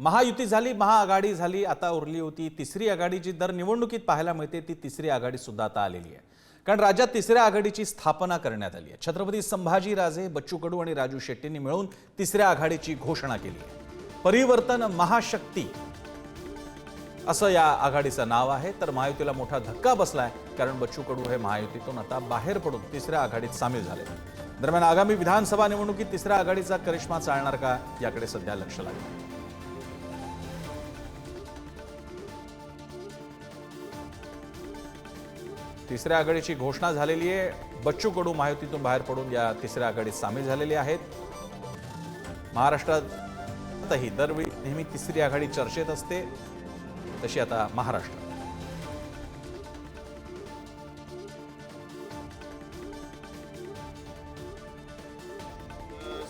महायुती झाली महाआघाडी झाली आता उरली होती. तिसरी आघाडी जी दर निवडणुकीत पाहायला मिळते ती तिसरी आघाडी सुद्धा आता आलेली आहे. कारण राज्यात तिसऱ्या आघाडीची स्थापना करण्यात आली आहे. छत्रपती संभाजीराजे बच्चू कडू आणि राजू शेट्टींनी मिळून तिसऱ्या आघाडीची घोषणा केली आहे. परिवर्तन महाशक्ती असं या आघाडीचं नाव आहे. तर महायुतीला मोठा धक्का बसलाय कारण बच्चू कडू हे महायुतीतून आता बाहेर पडून तिसऱ्या आघाडीत सामील झाले. दरम्यान आगामी विधानसभा निवडणुकीत तिसऱ्या आघाडीचा करिश्मा चालणार का याकडे सध्या लक्ष लागलं तिसऱ्या आघाडीची घोषणा झालेली आहे. बच्चू कडू महायुतीतून बाहेर पडून या तिसऱ्या आघाडीत सामील झालेले आहेत. महाराष्ट्रातही दरवेळी नेहमी तिसरी आघाडी चर्चेत असते. तशी आता महाराष्ट्र.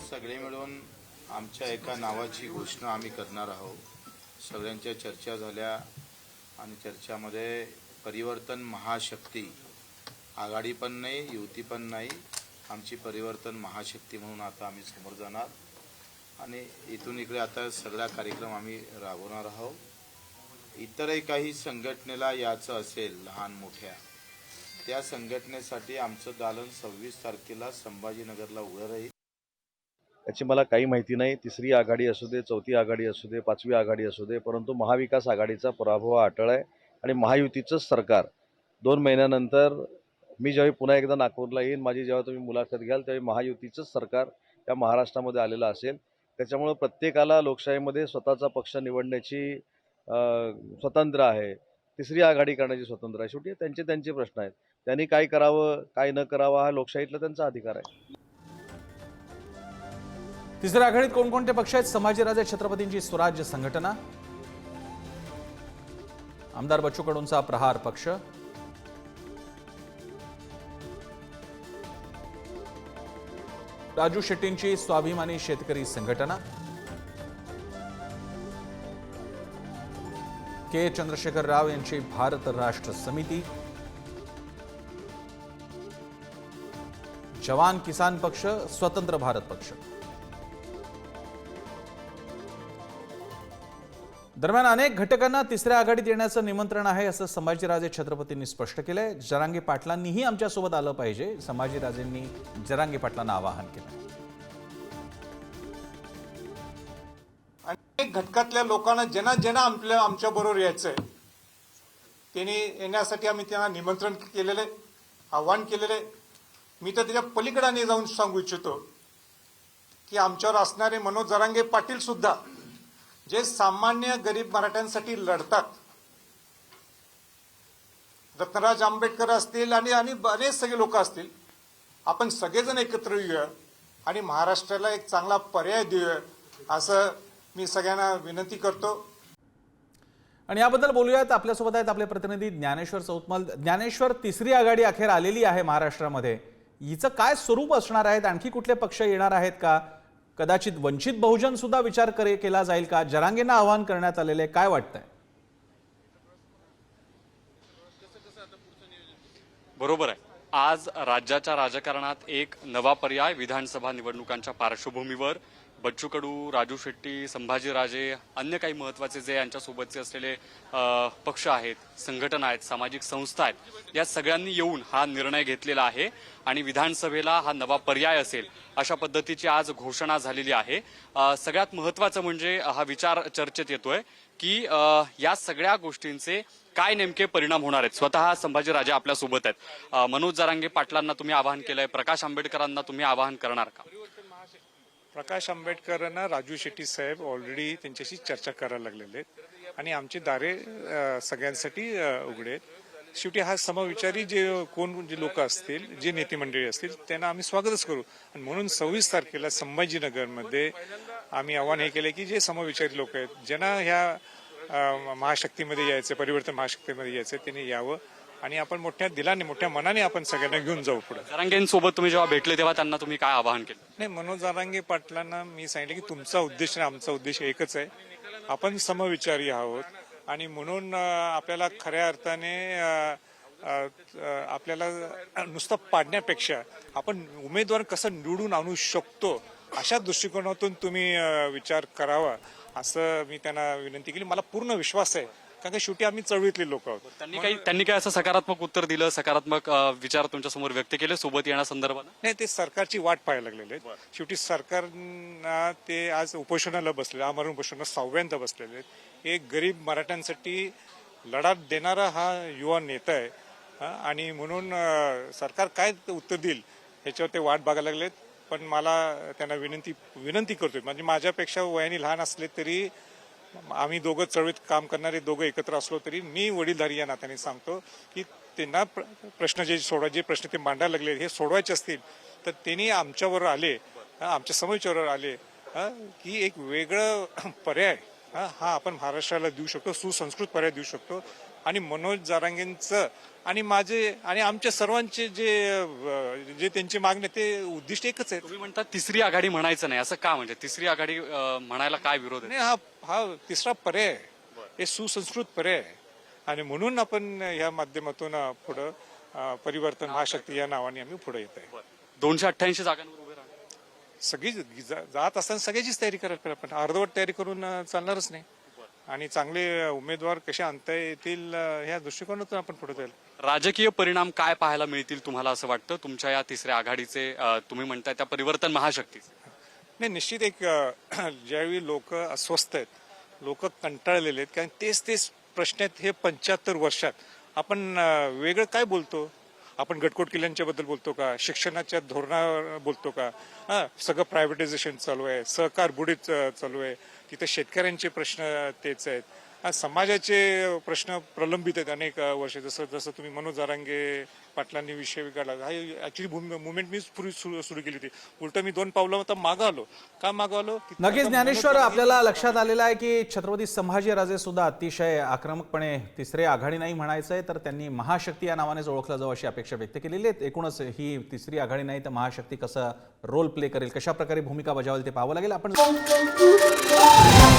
सगळे मिळून आमच्या एका नावाची घोषणा आम्ही करणार आहोत. सगळ्यांच्या चर्चा झाल्या आणि चर्चामध्ये परिवर्तन महाशक्ती. आघाडी पण नाही युती पण नाही. आमची परिवर्तन महाशक्ती म्हणून आता आम्ही समोर जाणार. आणि इथून इकडे आता सगळा कार्यक्रम आम्ही राबवणार आहोत. इतरही काही संघटनेला याचं असेल लहान मोठ्या त्या संघटनेसाठी आमचं दालन सव्वीस तारखेला संभाजीनगरला उघडं राहील. याची मला काही माहिती नाही. तिसरी आघाडी असू दे चौथी आघाडी असू दे पाचवी आघाडी असू दे परंतु महाविकास आघाडीचा पराभव अटळ आहे. आणि महायुतीचंच सरकार. दोन महिन्यानंतर मी ज्यावेळी पुन्हा एकदा नागपूरला येईन माझी जेव्हा तुम्ही मुलाखत घ्याल त्यावेळी महायुतीचंच सरकार या महाराष्ट्रामध्ये आलेलं असेल. त्याच्यामुळं प्रत्येकाला लोकशाहीमध्ये स्वतःचा पक्ष निवडण्याची स्वतंत्र आहे. तिसरी आघाडी करण्याची स्वतंत्र आहे. शेवटी त्यांचे त्यांचे प्रश्न आहेत. त्यांनी काय करावं काय न करावं हा लोकशाहीतला त्यांचा अधिकार आहे. तिसऱ्या आघाडीत कोणकोणते पक्ष आहेत? समाजराजे छत्रपतींची स्वराज्य संघटना आमदार बच्चू कडूंचा प्रहार पक्ष. राजू शेट्टींची स्वाभिमानी शेतकरी संघटना. के चंद्रशेखर राव यांची भारत राष्ट्र समिती. जवान किसान पक्ष स्वतंत्र भारत पक्ष. दरम्यान अनेक घटकांना तिसऱ्या आघाडीत येण्याचं निमंत्रण आहे असं संभाजीराजे छत्रपतींनी स्पष्ट केलंय. जरांगे पाटलांनीही आमच्यासोबत आलं पाहिजे. संभाजीराजेंनी जरांगे पाटलांना आवाहन केलं अनेक घटकातल्या लोकांना ज्यांना ज्यांना आपल्या आमच्या बरोबर यायचंय त्यांनी येण्यासाठी आम्ही त्यांना निमंत्रण केलेलं आहे आव्हान केलेलं आहे. मी तर त्याच्या पलीकडे जाऊन सांगू इच्छितो की आमच्यावर असणारे मनोज जरांगे पाटील सुद्धा जे सामान्य गरीब मराठ्यांसाठी लढतात. रत्नराज आंबेडकर असतील आणि आणि बरेच सगळे लोक असतील. आपण सगळेजण एकत्र येऊया आणि महाराष्ट्राला एक चांगला पर्याय देऊया असं मी सगळ्यांना विनंती करतो. आणि याबद्दल बोलूयात. आपल्यासोबत आहेत आपले प्रतिनिधी ज्ञानेश्वर चौतमल. ज्ञानेश्वर तिसरी आघाडी अखेर आलेली आहे महाराष्ट्रामध्ये. हिचं काय स्वरूप असणार आहेत? आणखी कुठले पक्ष येणार आहेत का? कदाचित वंचित बहुजन सुद्धा विचार करे केला जाईल का? जरांगेंना आवाहन करण्यात आलेले आहे. काय वाटतंय? बरोबर आहे. आज राज्याच्या राजकारणात एक नवा पर्याय विधानसभा निवडणुकांच्या पार्श्वभूमीवर बच्चू कडू राजू शेट्टी संभाजीराजे अन्य काही महत्त्वाचे जे यांच्यासोबतचे असलेले पक्ष आहेत संघटना आहेत सामाजिक संस्था आहेत या सगळ्यांनी येऊन हा निर्णय घेतलेला आहे आणि विधानसभेला हा नवा पर्याय असेल अशा पद्धतीची आज घोषणा झालेली आहे. सगळ्यात महत्वाचं म्हणजे हा विचार चर्चेत येतोय की या सगळ्या गोष्टींचे काय नेमके परिणाम होणार आहेत? स्वतः संभाजीराजे आपल्यासोबत आहेत. मनोज जरांगे पाटलांना तुम्ही आवाहन केलंय प्रकाश आंबेडकरांना तुम्ही आवाहन करणार का? प्रकाश आंबेडकरांना राजू शेट्टी साहेब ऑलरेडी त्यांच्याशी चर्चा करायला लागलेले आहेत. आणि आमचे दारे सगळ्यांसाठी उघडे आहेत. शेवटी हा समविचारी जे कोण जे लोक असतील जे नेते मंडळी असतील त्यांना आम्ही स्वागतच करू. आणि म्हणून सव्वीस तारखेला संभाजीनगरमध्ये आम्ही आव्हान हे केले की जे समविचारी लोक आहेत ज्यांना ह्या महाशक्तीमध्ये यायचं परिवर्तन महाशक्तीमध्ये यायचं त्यांनी यावं. आणि आपण मोठ्या दिलाने मोठ्या मनाने आपण सगळ्यांना घेऊन जाऊ पुढे. जरांगेंसोबत तुम्ही जेव्हा भेटले तेव्हा त्यांना तुम्ही काय आवाहन केलं? नाही मनोज जारांगे पाटलांना मी सांगितलं की तुमचा उद्देश आणि आमचा उद्देश एकच आहे. आपण समविचारी आहोत. आणि म्हणून आपल्याला खऱ्या अर्थाने आपल्याला नुसतं पाडण्यापेक्षा आपण उमेदवार कसं निवडून आणू शकतो अशा दृष्टिकोनातून तुम्ही विचार करावा असं मी त्यांना विनंती केली. मला पूर्ण विश्वास आहे. कारण का शेवटी आम्ही चळवळीतले लोक आहोत. त्यांनी काही त्यांनी काय असं सकारात्मक उत्तर दिलं सकारात्मक अ, विचार तुमच्यासमोर व्यक्त केले सोबत येण्यासंदर्भात नाही ते सरकारची वाट पाहायला लागलेले आहेत. शेवटी सरकारना ते आज उपोषणाला बसलेले आमरण उपोषणाला सहाव्यांदा बसलेले आहेत. एक गरीब मराठ्यांसाठी लढा देणारा हा युवा नेता आहे हा, आणि म्हणून अं, सरकार काय उत्तर देईल ह्याच्यावर ते वाट बघायला लागलेत. पण मला त्यांना विनंती विनंती करतोय. म्हणजे माझ्यापेक्षा वयाने लहान असले तरी आम्ही दोघं चळवळीत काम करणारे दोघं एकत्र असलो तरी मी वडीलधारी या नात्याने सांगतो की त्यांना प्र- प्रश्न जे सोडवा जे प्रश्न ते मांडायला लागले हे सोडवायचे असतील तर त्यांनी आमच्यावर आले आमच्या समोरच्यावर आले की एक वेगळं पर्याय हा आपण महाराष्ट्राला देऊ शकतो सुसंस्कृत पर्याय देऊ शकतो आणि मनोज जारांगेंचं आणि माझे आणि आमच्या सर्वांचे जे जे त्यांची मागणी ते उद्दिष्ट एकच आहे तुम्ही म्हणता तिसरी आघाडी म्हणायचं नाही असं का म्हणजे? तिसरी आघाडी म्हणायला काय विरोध नाही हा हा तिसरा पर्याय हे सुसंस्कृत पर्याय आहे. आणि म्हणून आपण या माध्यमातून पुढं परिवर्तन महाशक्ती या नावाने आम्ही पुढे येत आहे. दोनशे अठ्ठ्याऐंशी जागांवर उभे राहणार. सगळी जात असताना सगळ्याचीच तयारी करायला पाहिजे. आपण अर्धवट तयारी करून चालणारच नाही. आणि चांगले उमेदवार कसे आणता येतील ह्या दृष्टिकोनातून आपण पुढे जाईल. राजकीय परिणाम काय पाहायला मिळतील तुम्हाला असं वाटतं? तुमच्या या तिसऱ्या आघाडीचे तुम्ही म्हणताय त्या परिवर्तन महाशक्तीचे. नाही निश्चित एक ज्यावेळी लोक अस्वस्थ आहेत लोक कंटाळलेले आहेत कारण तेच तेच प्रश्न आहेत हे पंच्याहत्तर वर्षात. आपण वेगळं काय बोलतो? आपण गटकोट किल्ल्यांच्या बद्दल बोलतो का? शिक्षणाच्या धोरणावर बोलतो का? हा सगळं प्रायव्हेटायझेशन चालू आहे सहकार बुडीत चालू आहे. तिथे शेतकऱ्यांचे प्रश्न तेच आहेत. हा, समाजाचे प्रश्न प्रलंबित आहेत अनेक वर्ष. जसं जसं तुम्ही मनोज जारांगे पाटलांनी विषय काढला हा ऍक्च्युली मुवमेंट मीच पूर्वी सुरू केली होती. उलट मी दोन पावलं तर मागं आलो. का मागं आलो? नक्कीच आता ज्ञानेश्वर आपल्याला लक्षात आलेलं आहे की छत्रपती संभाजीराजे सुद्धा अतिशय आक्रमकपणे तिसरे आघाडी नाही म्हणायचंय तर त्यांनी महाशक्ती या नावानेच ओळखलं जावं अशी अपेक्षा व्यक्त केलेली आहे एकूणच ही तिसरी आघाडी नाही तर महाशक्ती कसं रोल प्ले करेल कशा प्रकारे भूमिका बजावेल ते पाहावं लागेल. आपण Thank.